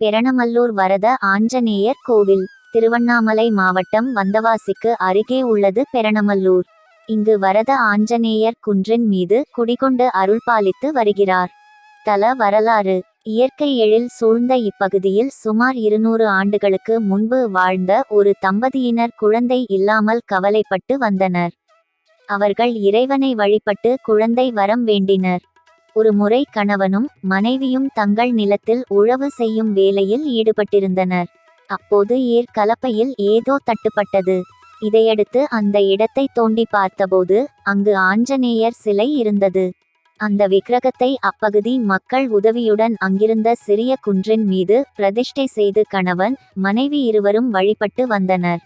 பெரணமல்லூர் வரத ஆஞ்சநேயர் கோவில் திருவண்ணாமலை மாவட்டம் வந்தவாசிக்கு அருகே உள்ளது பெரணமல்லூர். இங்கு வரத ஆஞ்சநேயர் குன்றின் மீது குடிகொண்டு அருள்பாலித்து வருகிறார். தல வரலாறு இயற்கை எழில் சூழ்ந்த இப்பகுதியில் சுமார் இருநூறு ஆண்டுகளுக்கு முன்பு வாழ்ந்த ஒரு தம்பதியினர் குழந்தை இல்லாமல் கவலைப்பட்டு வந்தனர். அவர்கள் இறைவனை வழிபட்டு குழந்தை வரம் வேண்டினர். ஒரு முறை கணவனும் மனைவியும் தங்கள் நிலத்தில் உழவு செய்யும் வேலையில் ஈடுபட்டிருந்தனர். அப்போது ஏர் கலப்பையில் ஏதோ தட்டுப்பட்டது. இதையடுத்து அந்த இடத்தை தோண்டி பார்த்தபோது அங்கு ஆஞ்சநேயர் சிலை இருந்தது. அந்த விக்கிரகத்தை அப்பகுதி மக்கள் உதவியுடன் அங்கிருந்த சிறிய குன்றின் மீது பிரதிஷ்டை செய்து கணவன் மனைவி இருவரும் வழிபட்டு வந்தனர்.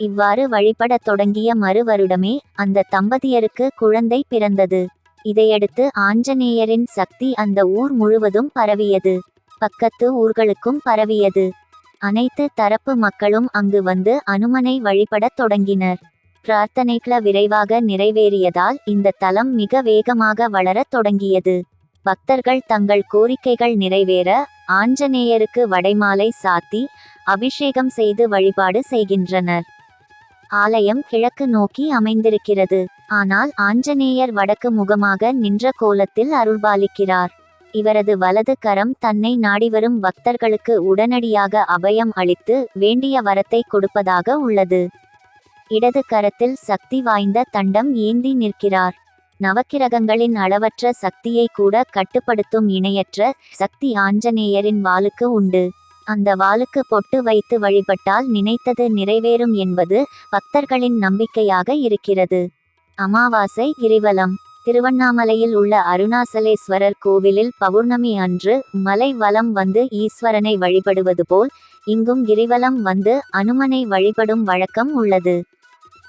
இவ்வாறு வழிபடத் தொடங்கிய மறு வருடமே அந்த தம்பதியருக்கு குழந்தை பிறந்தது. இதையடுத்து ஆஞ்சநேயரின் சக்தி அந்த ஊர் முழுவதும் பரவியது. பக்கத்து ஊர்களுக்கும் பரவியது. அனைத்து தரப்பு மக்களும் அங்கு வந்து அனுமனை வழிபடத் தொடங்கினர். பிரார்த்தனைகள விரைவாக நிறைவேறியதால் இந்த தலம் மிக வேகமாக வளரத் தொடங்கியது. பக்தர்கள் தங்கள் கோரிக்கைகள் நிறைவேற ஆஞ்சநேயருக்கு வடைமாலை சாத்தி அபிஷேகம் செய்து வழிபாடு செய்கின்றனர். ஆலயம் கிழக்கு நோக்கி அமைந்திருக்கிறது. ஆனால் ஆஞ்சநேயர் வடக்கு முகமாக நின்ற கோலத்தில் அருள்பாலிக்கிறார். இவரது வலது கரம் தன்னை நாடிவரும் பக்தர்களுக்கு உடனடியாக அபயம் அளித்து வேண்டிய வரத்தை கொடுப்பதாக உள்ளது. இடது கரத்தில் சக்தி வாய்ந்த தண்டம் ஏந்தி நிற்கிறார். நவக்கிரகங்களின் அளவற்ற சக்தியை கூட கட்டுப்படுத்தும் இணையற்ற சக்தி ஆஞ்சநேயரின் வாளுக்கு உண்டு. அந்த வாளுக்கு பொட்டு வைத்து வழிபட்டால் நினைத்தது நிறைவேறும் என்பது பக்தர்களின் நம்பிக்கையாக இருக்கிறது. அமாவாசை கிரிவலம். திருவண்ணாமலையில் உள்ள அருணாசலேஸ்வரர் கோவிலில் பௌர்ணமி அன்று மலை வலம் வந்து ஈஸ்வரனை வழிபடுவது போல் இங்கும் கிரிவலம் வந்து அனுமனை வழிபடும் வழக்கம் உள்ளது.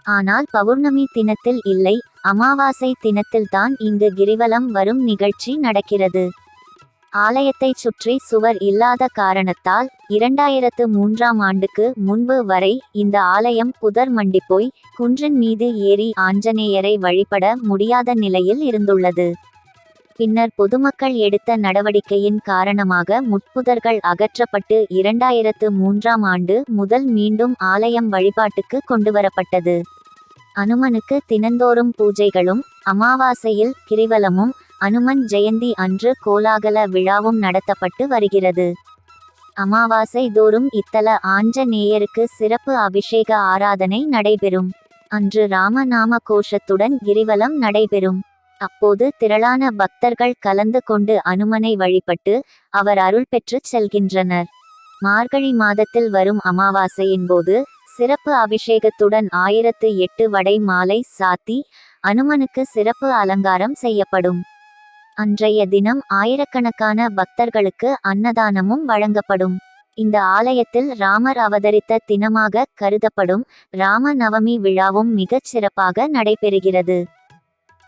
ஆனால் பௌர்ணமி தினத்தில் இல்லை அமாவாசை தினத்தில்தான் இங்கு கிரிவலம் வரும் நிகழ்ச்சி நடக்கிறது. ஆலயத்தைச் சுற்றி சுவர் இல்லாத காரணத்தால் இரண்டாயிரத்து மூன்றாம் ஆண்டுக்கு முன்பு வரை இந்த ஆலயம் புதர் மண்டிப்போய் குன்றின் மீது ஏறி ஆஞ்சநேயரை வழிபட முடியாத நிலையில் இருந்துள்ளது. பின்னர் பொதுமக்கள் எடுத்த நடவடிக்கையின் காரணமாக முட்புதர்கள் அகற்றப்பட்டு இரண்டாயிரத்து மூன்றாம் ஆண்டு முதல் மீண்டும் ஆலயம் வழிபாட்டுக்கு கொண்டுவரப்பட்டது. அனுமனுக்கு தினந்தோறும் பூஜைகளும் அமாவாசையில் கிரிவலமும் அனுமன் ஜெயந்தி அன்று கோலாகல விழாவும் நடத்தப்பட்டு வருகிறது. அமாவாசை தோறும் இத்தல ஆஞ்சநேயருக்கு சிறப்பு அபிஷேக ஆராதனை நடைபெறும். அன்று ராமநாம கோஷத்துடன் கிரிவலம் நடைபெறும். அப்போது திரளான பக்தர்கள் கலந்து கொண்டு அனுமனை வழிபட்டு அவர் அருள் பெற்றுச் செல்கின்றனர். மார்கழி மாதத்தில் வரும் அமாவாசையின் போது சிறப்பு அபிஷேகத்துடன் ஆயிரத்து எட்டு வடை மாலை சாத்தி அனுமனுக்கு சிறப்பு அலங்காரம் செய்யப்படும். அன்றைய தினம் ஆயிரக்கணக்கான பக்தர்களுக்கு அன்னதானமும் வழங்கப்படும். இந்த ஆலயத்தில் ராமர் அவதரித்த தினமாக கருதப்படும் ராம நவமி விழாவும் மிகச் சிறப்பாக நடைபெறுகிறது.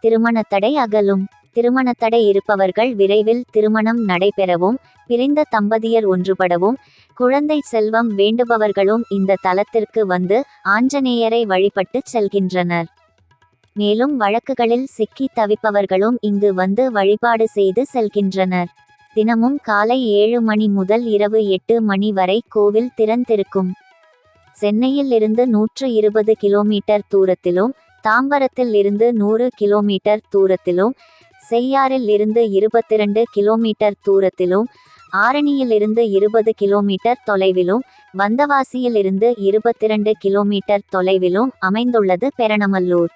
திருமணத்தடை அகலும். திருமணத்தடை இருப்பவர்கள் விரைவில் திருமணம் நடைபெறவும் பிரிந்த தம்பதியர் ஒன்றுபடவும் குழந்தை செல்வம் வேண்டுபவர்களும் இந்த தலத்திற்கு வந்து ஆஞ்சநேயரை வழிபட்டு செல்கின்றனர். மேலும் வழக்குகளில் சிக்கி தவிப்பவர்களும் இங்கு வந்து வழிபாடு செய்து செல்கின்றனர். தினமும் காலை ஏழு மணி முதல் இரவு எட்டு மணி வரை கோவில் திறந்திருக்கும். சென்னையில் இருந்து நூற்று இருபது கிலோமீட்டர் தூரத்திலும் தாம்பரத்தில் இருந்து நூறு கிலோமீட்டர் தூரத்திலும் செய்யாறில் இருந்து இருபத்திரண்டு கிலோமீட்டர் தூரத்திலும் ஆரணியில் இருந்து இருபது கிலோமீட்டர் தொலைவிலும் வந்தவாசியில் இருந்து இருபத்திரண்டு கிலோமீட்டர் தொலைவிலும் அமைந்துள்ளது பெரணமல்லூர்.